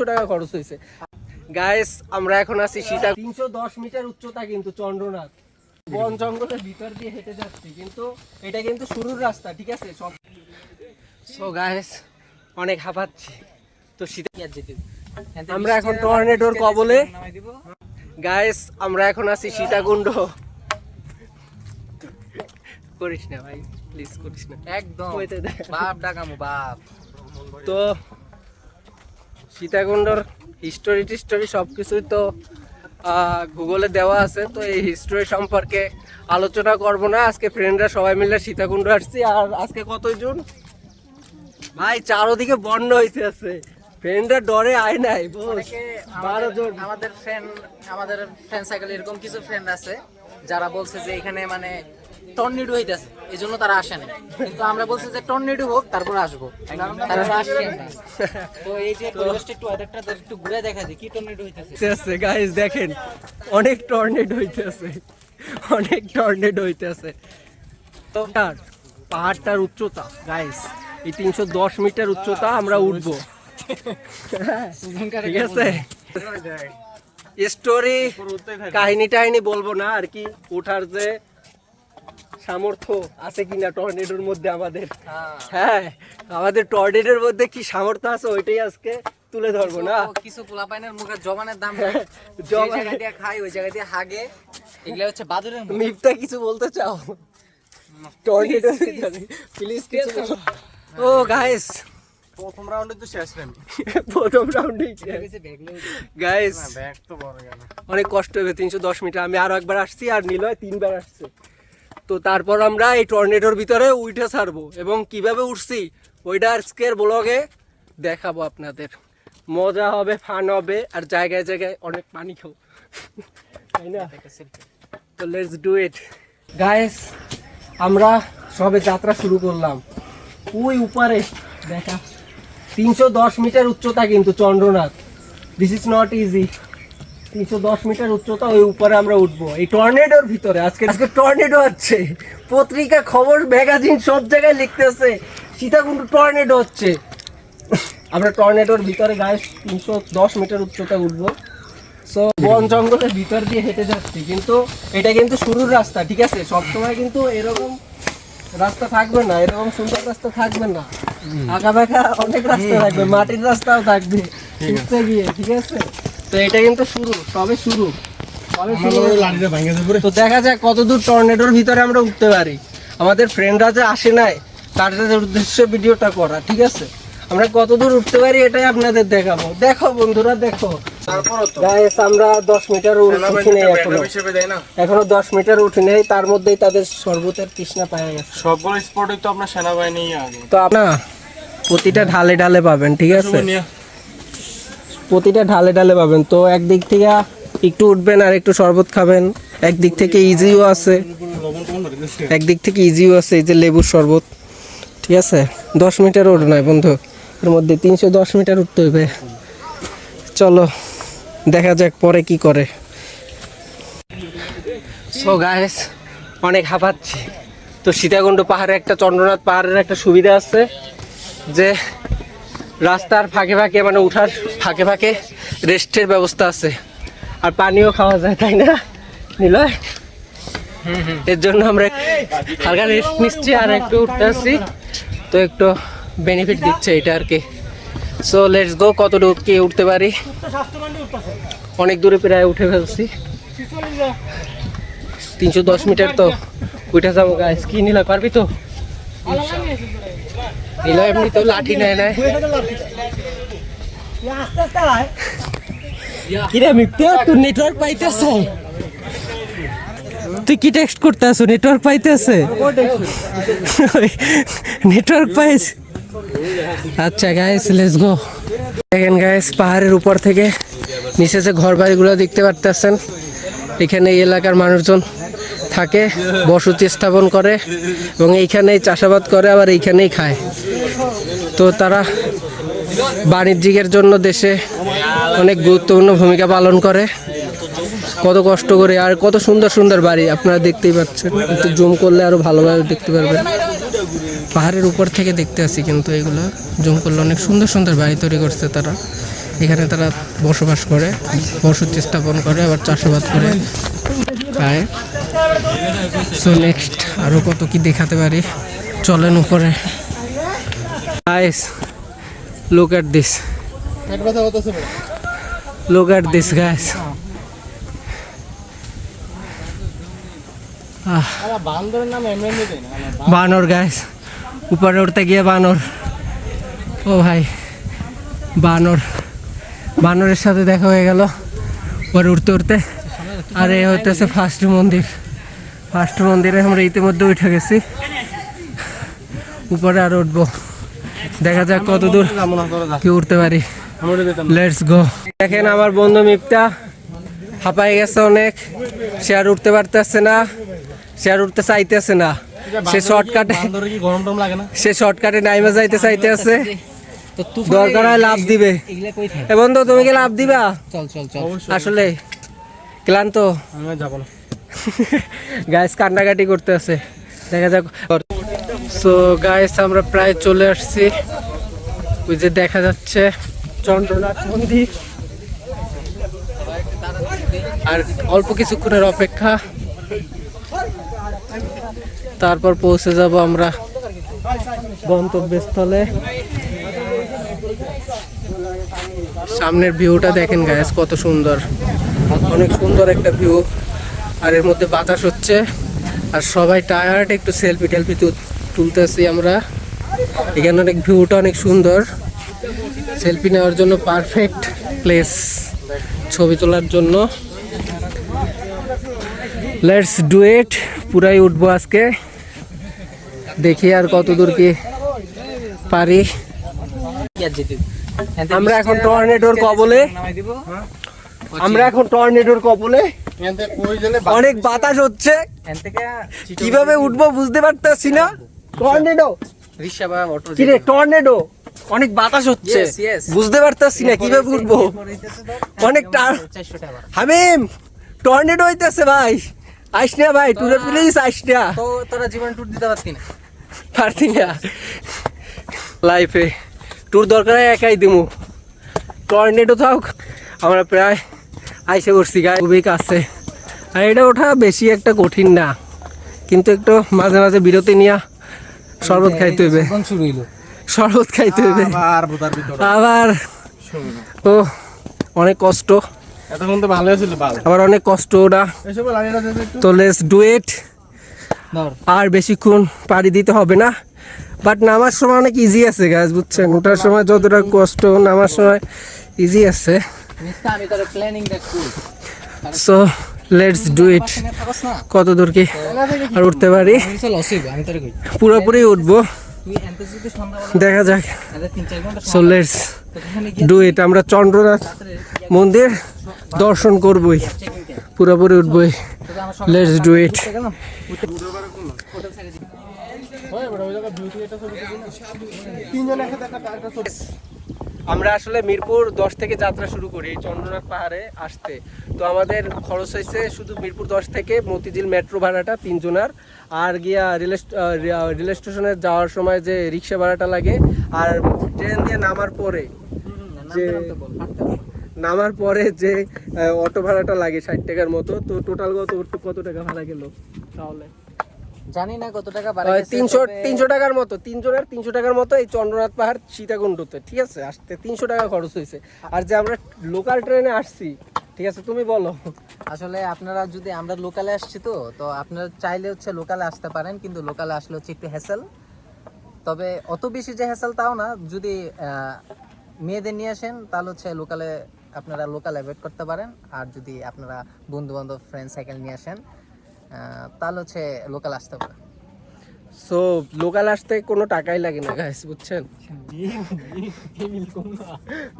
পঁচিশশো টাকা খরচ হয়েছে। গায়েস আমরা এখন আছি সীতা তিনশো দশ মিটার উচ্চতা কিন্তু চন্দ্রনাথ। বন জঙ্গলের ভিতর দিয়ে হেঁটে যাচ্ছি কিন্তু এটা কিন্তু শুরুর রাস্তা ঠিক আছে? সব সো গায়েস অনেক হাঁপাচ্ছি। তো সীতা আমরা এখন টর্নেডোর কবলে। গায়েস আমরা এখন আছি সীতাকুণ্ড। করিস না ভাই প্লিজ করিস না। একদম। বাপ ডাকামু বাপ। তো সীতাকুণ্ডর হিস্টোরি টিস্টোরি সব কিছুই তো গুগলে দেওয়া আছে তো এই হিস্টোরি সম্পর্কে আলোচনা করব না। আজকে ফ্রেন্ডরা সবাই মিলে সীতাকুণ্ড আসছি। আর আজকে কত জুন? ভাই চারোদিকে বন্ধ হইতে আছে। ফ্রেন্ডরা ডরে আয় নাই বারো জন। আমাদের ফ্রেন্ড আমাদের ফ্রেন্ড সাইকেল এরকম কিছু ফ্রেন্ড আছে যারা বলছে যে এখানে মানে টর্নেডো হইতাছে এই জন্য তারা আসে না কিন্তু আমরা বলছি যে টর্নেডো হোক তারপর আসব। তারা আসছে না তো এই যে পরিবেশটা একটু ওয়েদারটা একটু ঘুরে দেখা যায় কি টর্নেডো হইতাছে। গাইস দেখেন অনেক টর্নেডো অনেক টর্নেডো হইতে তো পাহাড়টার উচ্চতা গাইস এই তিনশো দশ মিটার উচ্চতা আমরা উঠবো। ঠিক আছে? স্টোরি কাহিনী টাহিনী বলব না আর কি উঠার যে সামর্থ্য আছে কিনা টর্নেডোর মধ্যে আমাদের? হ্যাঁ। আমাদের টর্নেডোর মধ্যে কি সামর্থ্য আছে ওইটাই আজকে তুলে ধরবো না? কিছু- পোলাপাইনের মুখে জবানের দাম যে জবান- জায়গা দিয়ে খাই ওই জায়গা দিয়ে হাগে। এগুলা হচ্ছে বাদুরের মিফতা কিছু বলতে চাও? টর্নেডো প্লিজ কিছু ও গাইস প্রথম রাউন্ডে তো শেষ রেম প্রথম রাউন্ডেই গাইস ব্যাগ তো বড় গেল। অনেক কষ্ট হবে তিনশো দশ মিটার। আমি আরও একবার আসছি আর নিলয় তিনবার আসছে। তো তারপর আমরা এই টর্নেডোর ভিতরে উঠে ছাড়বো। এবং কীভাবে উঠছি, ওইটা আজকের ব্লগে দেখাবো আপনাদের। মজা হবে ফান হবে, আর জায়গায় জায়গায় অনেক পানি খাও তাই না? তো লেটস ডু ইট গাইস আমরা সবে যাত্রা শুরু করলাম। ওই উপরে, দেখা। তিনশো দশ মিটার উচ্চতা কিন্তু Chandranath. This is not easy তিনশো দশ মিটার উচ্চতা ওই উপরে আমরা উঠবো। এই টর্নেডোর ভিতরে আজকে আজকে টর্নেডো হচ্ছে। পত্রিকা খবর ম্যাগাজিন সব জায়গায় লিখতেছে। সীতাকুণ্ড টর্নেডো হচ্ছে। আমরা টর্নেডোর ভিতরে গায়ে তিনশো দশ মিটার উচ্চতা উঠবো। সো বন জঙ্গলের ভিতর দিয়ে হেঁটে যাচ্ছি। কিন্তু এটা কিন্তু শুরুর রাস্তা ঠিক আছে? সবসময় কিন্তু এরকম রাস্তা থাকবে না এরকম সুন্দর রাস্তা থাকবে না। আঁকা বাঁকা অনেক রাস্তা থাকবে মাটির রাস্তাও থাকবে। গিয়ে ঠিক আছে? তো এটা কিন্তু শুরু সবে শুরু। তো দেখা যাক কতদূর টর্নেডোর ভিতরে আমরা উঠতে পারি। আমাদের ফ্রেন্ডরা যে আসে নাই তাদের উদ্দেশ্যে ভিডিওটা করা ঠিক আছে? আমরা কতদূর উঠতে পারি এটাই আপনাদের দেখাবো। দেখো বন্ধুরা দেখো। আমরা দশ মিটার উঠি নেই এখনও। হিসেবে দেয় না? এখনও দশ মিটার উঠি নেই তার মধ্যেই তাদের শরবতের তৃষ্ণা পাওয়া গেছে। সবগুলো স্পটে তো আপনার সেনাবাহিনী তো আপনার প্রতিটা ঢালে ঢালে পাবেন ঠিক আছে? প্রতিটা ঢালে ঢালে পাবেন। তো একদিক থেকে একটু উঠবেন আর একটু শরবত খাবেন। একদিক থেকে ইজিও আছে। একদিক থেকে ইজিও আছে এই যে লেবুর শরবত। ঠিক আছে? দশ মিটার ওঠ নয় বন্ধু। এর মধ্যে তিনশো দশ মিটার উঠতে হইবে। চলো, দেখা যাক পরে কি করে। সো গাইস অনেক হাঁপাচ্ছি। তো সীতাকুণ্ড পাহাড়ে একটা, চন্দ্রনাথ পাহাড়ের একটা সুবিধা আছে যে রাস্তার ফাঁকে ফাঁকে মানে উঠার ফাঁকে ফাঁকে রেস্টের ব্যবস্থা আছে। আর পানিও খাওয়া যায়, তাই না? নিলয়? এর জন্য আমরা হালকা রেস্ট নিচ্ছি আর একটু উঠতে আসছি। তো একটু বেনিফিট দিচ্ছে এটা আর কি। সো লেটস গো কত দূর কি উঠতে পারি? অনেক দূরে প্রায় উঠে ফেলছি। তিনশো দশ মিটার তো উঠে যাব গাছ কি নিলা পারবি তো? নিলা এমনি তো লাঠি নেয় কিরে তোর নেটওয়ার্ক পাইতেছে? তুই কি টেক্সট করতে আসো নেটওয়ার্ক পাইতেছে? নেটওয়ার্ক আচ্ছা গাইস লেটস গো দেখেন গাইস পাহাড়ের উপর থেকে নিচে যে ঘর বাড়িগুলো দেখতে পারতেছেন এখানে এই এলাকার মানুষজন থাকে, বসতি স্থাপন করে এবং এইখানেই চাষাবাদ করে, আবার এইখানেই খায়। তো তারা বাণিজ্যিকের জন্য দেশে অনেক গুরুত্বপূর্ণ ভূমিকা পালন করে। কত কষ্ট করে, আর কত সুন্দর সুন্দর বাড়ি আপনারা দেখতেই পাচ্ছেন। একটু জুম করলে আরও ভালোভাবে দেখতে পারবেন। পাহাড়ের উপর থেকে দেখতে আসি কিন্তু এগুলো। জুম করলে অনেক সুন্দর সুন্দর বাড়ি তৈরি করছে তারা। এখানে তারা বসবাস করে, বসতি স্থাপন করে, আবার চাষাবাদ করে। খায় সো নেক্সট আরও কত কি দেখাতে পারি? চলেন উপরে। Guys look at this look at this guys বানর গাইস উপরে উঠতে গিয়ে বানর। ও ভাই, বানর। বানরের সাথে দেখা হয়ে গেল। উপরে উঠতে উঠতে। আর, এ হইতেছে ফার্স্ট মন্দির। ফার্স্ট মন্দিরে আমরা ইতিমধ্যে উঠে গেছি। উপরে আর উঠবো। দেখা যাক কত দূর কি উঠতে পারি। লেটস গো দেখেন আমার বন্ধু মিপ্তা হাঁপাই গেছে অনেক। সে আর উঠতে পারতেছে না। সে আর উঠতে চাইতেছে না। সে শর্টকাটে সে শর্টকাটে নাইমা যাইতে চাইতে আছে দরকার হয় লাভ দিবে। এ বন্ধু তুমি কি লাভ দিবা? চল চল চল। আসলে ক্লান্ত। আমি যাব না। গাইস কান্নাকাটি করতে আছে দেখা যাক। সো গাইস আমরা প্রায় চলে আসছি। ওই যে দেখা যাচ্ছে চন্দ্রনাথ মন্দির। আর অল্প কিছুক্ষণের অপেক্ষা। তারপর পৌঁছে যাব আমরা গন্তব্যস্থলে। সামনের ভিউটা দেখেন গাইস কত সুন্দর। অনেক সুন্দর একটা ভিউ। আর এর মধ্যে বাতাস হচ্ছে। আর সবাই টায়ার্ড একটু সেলফি টেলফি তুলতেছি আমরা। এখানে অনেক ভিউটা অনেক সুন্দর। সেলফি নেওয়ার জন্য পারফেক্ট প্লেস ছবি তোলার জন্য। লেটস ডু ইট পুরাই উঠবো আজকে। দেখি আর কত দূর কি পারি। আমরা এখন টর্নেডোর কবলে আমরা এখন টর্নেডোর কবলে অনেক বাতাস হচ্ছে। কীভাবে উঠবো বুঝতে পারতেছি না। টর্নেডো টর্নেডো অনেক বাতাস হচ্ছে. বুঝতে পারতেছি না কীভাবে উঠবো। অনেক টা- হামিম টর্নেডো হইতেছে ভাই। আইস না ভাই টুরে প্লিজ আইস না। তোরা জীবন ট্যুর দিতে পারতি না। পারতি না। লাইফে ট্যুর দরকার হয় একাই দিমু। টর্নেডো থাক আমরা প্রায় আইসে করছি গায়ে খুবই কাছে। আর এটা ওঠা বেশি একটা কঠিন না কিন্তু একটু মাঝে মাঝে বিরতি নিয়া শরবত খাইতে হইবে। শরবত খাইতে হইবে। আবার ও অনেক কষ্ট। এতক্ষণ তো ভালো ছিল আবার অনেক কষ্ট ওটা। তো ডু ইট আর বেশিক্ষণ পাড়ি দিতে হবে না। বাট নামার সময় অনেক ইজি আছে গাছ বুঝছেন? ওঠার সময় যতটা কষ্ট নামার সময় ইজি আছে। সো লেটস ডু ইট কত দূর কি? আর উঠতে পারি? পুরোপুরি উঠবো। দেখা যাক। সো লেটস ডু ইট আমরা চন্দ্রনাথ মন্দির দর্শন করবই। পুরোপুরি উঠবই। লেটস ডু ইট তিনজন একসাথে একটা আমরা আসলে মিরপুর দশ থেকে যাত্রা শুরু করি চন্দ্রনাথ পাহাড়ে আসতে। তো আমাদের খরচ হয়েছে শুধু মিরপুর দশ থেকে মতিঝিল মেট্রো ভাড়াটা তিনজনার, আর গিয়া রেল রেল স্টেশনে যাওয়ার সময় যে রিক্সা ভাড়াটা লাগে, আর ট্রেন দিয়ে নামার পরে যে নামার পরে যে অটো ভাড়াটা লাগে ষাট টাকার মতো, তো টোটাল কত কত টাকা ভাড়া গেল? তাহলে। জানি না কত টাকা তিনশো তিনশো টাকার মতো তিনজনের তিনশো টাকার মতো এই চন্দ্রনাথ পাহাড় সীতাকুণ্ডতে ঠিক আছে? আসতে তিনশো টাকা খরচ হয়েছে। আর যে আমরা লোকাল ট্রেনে আসছি ঠিক আছে তুমি বলো। আসলে আপনারা যদি আমরা লোকালে আসছি তো তো আপনারা চাইলে হচ্ছে লোকালে আসতে পারেন কিন্তু লোকালে আসলে হচ্ছে একটু হ্যাসেল তবে অত বেশি যে হ্যাসেল তাও না যদি মেয়েদের নিয়ে আসেন তাহলে হচ্ছে লোকালে আপনারা লোকাল অ্যাভয়েড করতে পারেন। আর যদি আপনারা বন্ধু বান্ধব ফ্রেন্ড সাইকেল নিয়ে আসেন তাহলে হচ্ছে লোকাল আসতে পারেন সো লোকাল আসতে কোনো টাকাই লাগে না গাইস বুঝছেন?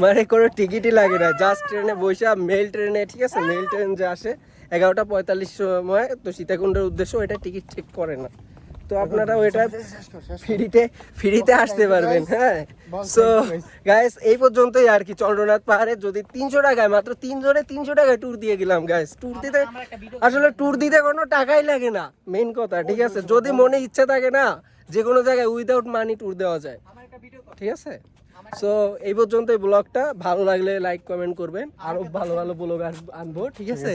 মানে কোনো টিকিটই লাগে না জাস্ট ট্রেনে বসে মেল ট্রেনে ঠিক আছে? মেল ট্রেন যে আসে, এগারোটা পঁয়তাল্লিশ সময় তো সীতাকুণ্ডের উদ্দেশ্য এটা টিকিট ঠিক করে না। তো আপনারা ওইটা ফ্রিতে ফ্রিতে আসতে পারবেন হ্যাঁ? সো গাইস এই পর্যন্তই আর কি চন্দ্রনাথ পাহাড়ে। যদি তিনশো টাকায় মাত্র তিনজনে তিনশো টাকায় ট্যুর দিয়ে গেলাম গাইস ট্যুর দিতে আসলে ট্যুর দিতে কোনো টাকাই লাগে না মেন কথা ঠিক আছে? যদি মনে ইচ্ছা থাকে না যে কোনো জায়গায় উইদাউট মানি ট্যুর দেওয়া যায়। ঠিক আছে? সো এই পর্যন্ত এই ব্লগটা ভালো লাগলে লাইক কমেন্ট করবেন। আরও ভালো ভালো ব্লগ আনব ঠিক আছে?